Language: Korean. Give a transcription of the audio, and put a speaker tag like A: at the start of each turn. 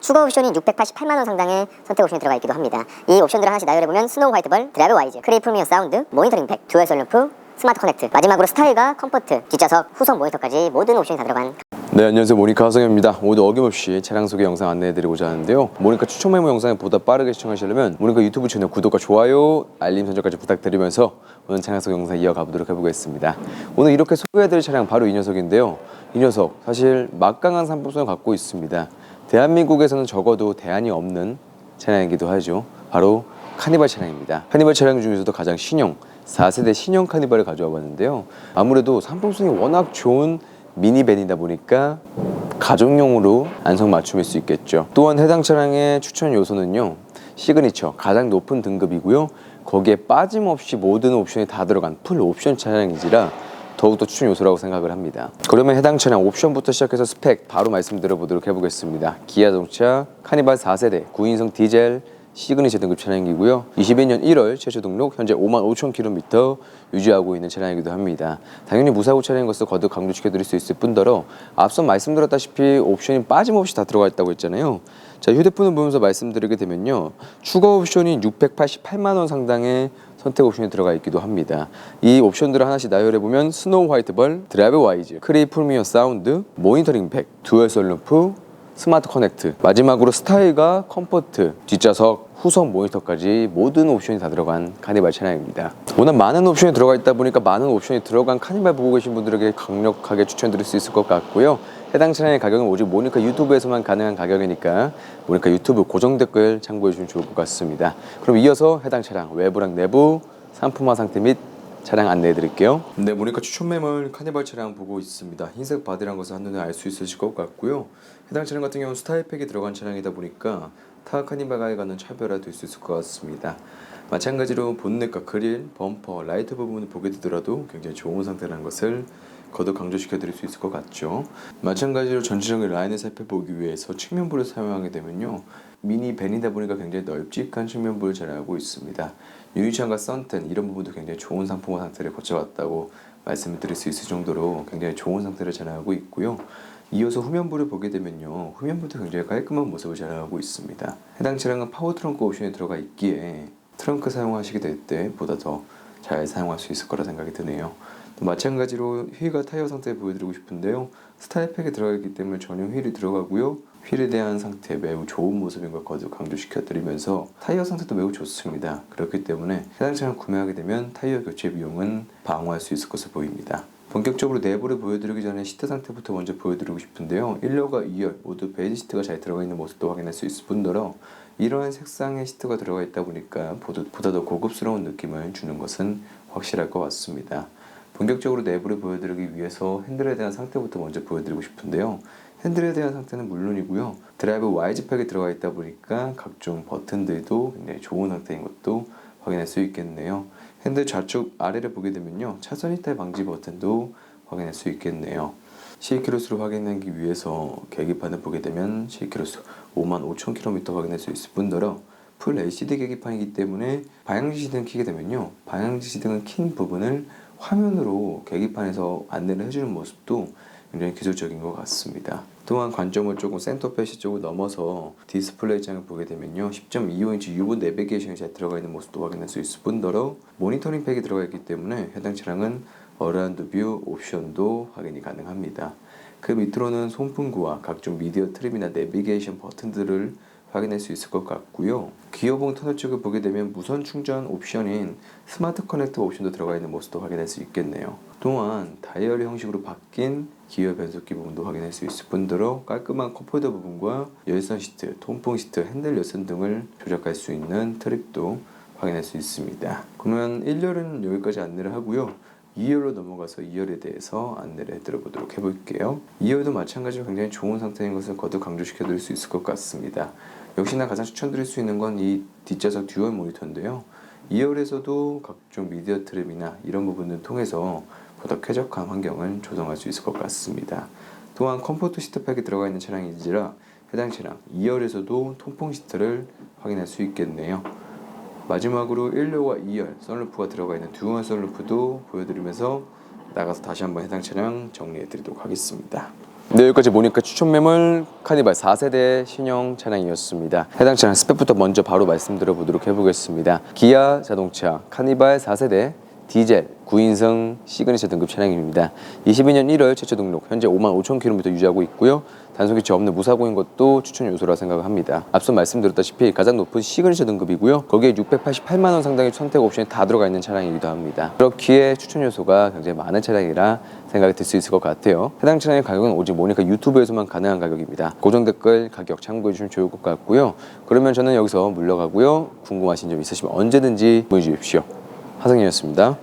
A: 추가 옵션이 688만 원 상당의 선택 옵션이 들어가 있기도 합니다. 이 옵션들을 하나씩 나열해 보면 스노우 화이트벌, 드라이브 와이즈, 크레이 프리미어 사운드, 모니터링 팩, 듀얼 썰루프, 스마트 커넥트, 마지막으로 스타일과 컴포트, 뒷좌석, 후속 모니터까지 모든 옵션이 다 들어간
B: 네 안녕하세요. 모니카 하성입니다. 오늘 어김없이 차량 소개 영상 안내해드리고자 하는데요. 모니카 추천 메모 영상을 보다 빠르게 시청하시려면 모니카 유튜브 채널 구독과 좋아요 알림 설정까지 부탁드리면서 오늘 차량 소개 영상 이어가 보도록 해보겠습니다. 오늘 이렇게 소개해드릴 차량 바로 이 녀석인데요. 이 녀석 사실 막강한 상품성을 갖고 있습니다 대한민국에서는 적어도 대안이 없는 차량이기도 하죠 바로 카니발 차량입니다 카니발 차량 중에서도 가장 신형 4세대 신형 카니발을 가져와 봤는데요 아무래도 상품성이 워낙 좋은 미니밴이다 보니까 가족용으로 안성맞춤일 수 있겠죠. 또한 해당 차량의 추천 요소는요. 시그니처 가장 높은 등급이고요. 거기에 빠짐없이 모든 옵션이 다 들어간 풀 옵션 차량이지라 더욱더 추천 요소라고 생각을 합니다. 그러면 해당 차량 옵션부터 시작해서 스펙 바로 말씀드려 보도록 해보겠습니다. 기아 자동차 카니발 4세대 9인승 디젤 시그니처 등급 차량이고요. 21년 1월 최초 등록, 현재 5만 5천 킬로미터 유지하고 있는 차량이기도 합니다. 당연히 무사고 차량인 것을 거듭 강조시켜드릴 수 있을 뿐더러 앞서 말씀드렸다시피 옵션이 빠짐없이 다 들어가 있다고 했잖아요. 자 휴대폰을 보면서 말씀드리게 되면요, 추가 옵션이 688만 원 상당의 선택 옵션이 들어가 있기도 합니다. 이 옵션들을 하나씩 나열해 보면 스노우 화이트 벌, 드라이브 와이즈, 크레이 프리미어 사운드, 모니터링 팩, 듀얼 썰루프, 스마트 커넥트. 마지막으로 스타일과 컴포트 뒷좌석 후속 모니터까지 모든 옵션이 다 들어간 카니발 차량입니다. 워낙 많은 옵션이 들어가 있다 보니까 많은 옵션이 들어간 카니발 보고 계신 분들에게 강력하게 추천드릴 수 있을 것 같고요 해당 차량의 가격은 오직 모니카 유튜브에서만 가능한 가격이니까 모니카 유튜브 고정 댓글 참고해 주시면 좋을 것 같습니다 그럼 이어서 해당 차량 외부랑 내부 상품화 상태 및 차량 안내해 드릴게요. 네, 모니카 추천 매물 카니발 차량 보고 있습니다. 흰색 바디란 것을 한눈에 알 수 있으실 것 같고요. 해당 차량 같은 경우는 스타일팩이 들어간 차량이다 보니까 타 카니발과는 차별화될 수 있을 것 같습니다. 마찬가지로 본넷과 그릴, 범퍼, 라이트 부분을 보게 되더라도 굉장히 좋은 상태라는 것을 거듭 강조시켜 드릴 수 있을 것 같죠. 마찬가지로 전체적인 라인을 살펴보기 위해서 측면부를 사용하게 되면요. 미니 밴이다 보니까 굉장히 널찍한 측면부를 자랑하고 있습니다. 유리창과 썬텐 이런 부분도 굉장히 좋은 상품화 상태를 거쳐왔다고 말씀을 드릴 수 있을 정도로 굉장히 좋은 상태를 자랑하고 있고요. 이어서 후면부를 보게 되면요. 후면부도 굉장히 깔끔한 모습을 자랑하고 있습니다. 해당 차량은 파워 트렁크 옵션이 들어가 있기에 트렁크 사용하시게 될 때 보다 더 잘 사용할 수 있을 거라 생각이 드네요. 또 마찬가지로 휠과 타이어 상태 보여드리고 싶은데요. 스타일팩에 들어가 있기 때문에 전용 휠이 들어가고요. 휠에 대한 상태 매우 좋은 모습인 걸 거듭 강조시켜드리면서 타이어 상태도 매우 좋습니다. 그렇기 때문에 해당 차량 구매하게 되면 타이어 교체 비용은 방어할 수 있을 것으로 보입니다. 본격적으로 내부를 보여드리기 전에 시트 상태부터 먼저 보여드리고 싶은데요. 1열과 2열 모두 베이지 시트가 잘 들어가 있는 모습도 확인할 수 있을 뿐더러 이러한 색상의 시트가 들어가 있다 보니까 보다 더 고급스러운 느낌을 주는 것은 확실할 것 같습니다. 본격적으로 내부를 보여드리기 위해서 핸들에 대한 상태부터 먼저 보여드리고 싶은데요. 핸들에 대한 상태는 물론이고요. 드라이브 와이즈 팩이 들어가 있다 보니까 각종 버튼들도 굉장히 좋은 상태인 것도 확인할 수 있겠네요. 핸들 좌측 아래를 보게 되면요. 차선 이탈 방지 버튼도 확인할 수 있겠네요. 실키로수를 확인하기 위해서 계기판을 보게 되면 실키로수 5만 5천 킬로미터 확인할 수 있을 뿐더러 풀 LCD 계기판이기 때문에 방향지시 등을 켜게 되면요. 방향지시 등을 킨 부분을 화면으로 계기판에서 안내를 해주는 모습도 굉장히 기술적인 것 같습니다. 또한 관점을 조금 센터 패시 쪽을 넘어서 디스플레이 장을 보게 되면요. 10.25인치 유보 내비게이션이 잘 들어가 있는 모습도 확인할 수 있을 뿐더러 모니터링 팩이 들어가 있기 때문에 해당 차량은 어라운드 뷰 옵션도 확인이 가능합니다. 그 밑으로는 송풍구와 각종 미디어 트림이나 내비게이션 버튼들을 확인할 수 있을 것 같고요. 기어봉 터널 쪽을 보게 되면 무선 충전 옵션인 스마트 커넥터 옵션도 들어가 있는 모습도 확인할 수 있겠네요. 또한 다이얼 형식으로 바뀐 기어 변속기 부분도 확인할 수 있을 뿐더러 깔끔한 컵홀더 부분과 열선 시트, 통풍 시트, 핸들 열선 등을 조작할 수 있는 트립도 확인할 수 있습니다. 그러면 1열은 여기까지 안내를 하고요. 2열로 넘어가서 2열에 대해서 안내를 해드려보도록 해볼게요. 2열도 마찬가지로 굉장히 좋은 상태인 것을 거듭 강조시켜 드릴 수 있을 것 같습니다. 역시나 가장 추천드릴 수 있는 건 이 뒷좌석 듀얼 모니터인데요. 2열에서도 각종 미디어 트랩이나 이런 부분을 통해서 보다 쾌적한 환경을 조성할 수 있을 것 같습니다. 또한 컴포트 시트팩이 들어가 있는 차량인지라 해당 차량 2열에서도 통풍 시트를 확인할 수 있겠네요. 마지막으로 1열과 2열 썬루프가 들어가 있는 듀얼 썬루프도 보여드리면서 나가서 다시 한번 해당 차량 정리해 드리도록 하겠습니다. 네, 여기까지 모니카 추천 매물 카니발 4세대 신형 차량이었습니다. 해당 차량 스펙부터 먼저 바로 말씀드려 보도록 해보겠습니다. 기아 자동차 카니발 4세대 디젤 9인승 시그니처 등급 차량입니다. 22년 1월 최초 등록, 현재 5만 5천 킬로미터 유지하고 있고요. 단속이치 없는 무사고인 것도 추천 요소라 생각합니다. 앞서 말씀드렸다시피 가장 높은 시그니처 등급이고요. 거기에 688만 원 상당의 선택 옵션이 다 들어가 있는 차량이기도 합니다. 그렇기에 추천 요소가 굉장히 많은 차량이라 생각이 들 수 있을 것 같아요. 해당 차량의 가격은 오직 모니카 유튜브에서만 가능한 가격입니다. 고정 댓글 가격 참고해 주시면 좋을 것 같고요. 그러면 저는 여기서 물러가고요. 궁금하신 점 있으시면 언제든지 보내주십시오. 하성이었습니다.